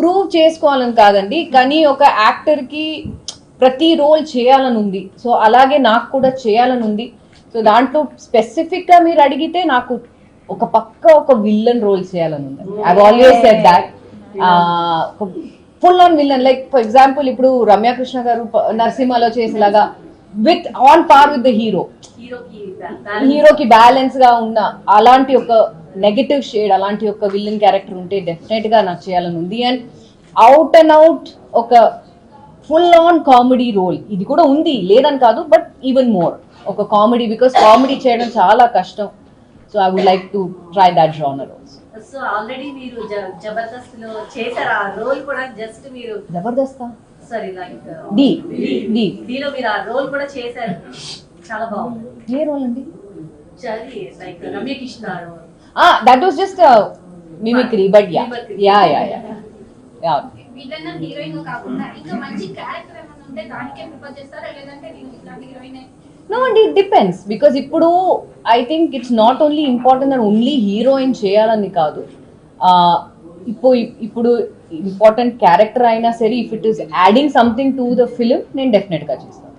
Prove చేసుకోవాలని కాదండి కానీ ఒక యాక్టర్కి ప్రతి రోల్ చేయాలని ఉంది. సో అలాగే నాకు కూడా చేయాలని ఉంది. సో దాంట్లో స్పెసిఫిక్గా మీరు అడిగితే నాకు ఒక పక్క ఒక విల్లన్ రోల్ చేయాలని ఉంది. I always said that full on villain like for example ఇప్పుడు రమ్య కృష్ణ గారు నరసింహలో చేసేలాగా with on par with the hero హీరోకి బ్యాలెన్స్గా ఉన్న అలాంటి ఒక నెగటివ్ షేడ్ అలాంటి ఒక విల్లన్ క్యారెక్టర్ ఉంటే డెఫినెట్గా నాకు చేయాలని ఉంది. అండ్ అవుట్ అండ్ అవుట్ ఒక ఫుల్ ఆన్ కామెడీ రోల్ ఇది కూడా ఉంది లేదని కాదు బట్ ఈవెన్ మోర్ ఒక కామెడీ బికాస్ కామెడీ చేయడం చాలా కష్టం. So I would like to try that genre so already మీరు జబర్దస్త్లో చేశారు. ఆ రోల్ కూడా జస్ట్ మీరు జబర్దస్తా? Sorry like D D. దీలో మీరు ఆ రోల్ కూడా చేశారు. చాలా బాగుంది. ఏ రోల్ అండి? Like Ramya Krishna role that was just mimicry but yeah yeah yeah yeah yeah villain heroine కాకుండా ఇంకా మంచి క్యారెక్టర్ ఏమైనా ఉంటే దానికే ప్రిఫర్ చేస్తారా? లేదంటే నేను ఇట్లాంటి హీరోయిన్ నో అండి ఇట్ డిపెండ్స్ బికాస్ ఇప్పుడు I think it's not only important and only heroine చేయాలని కాదు. ఇప్పుడు ఇప్పుడు ఇంపార్టెంట్ క్యారెక్టర్ అయినా సరే if it is adding something to the film నేను డెఫినెట్గా చేస్తాను.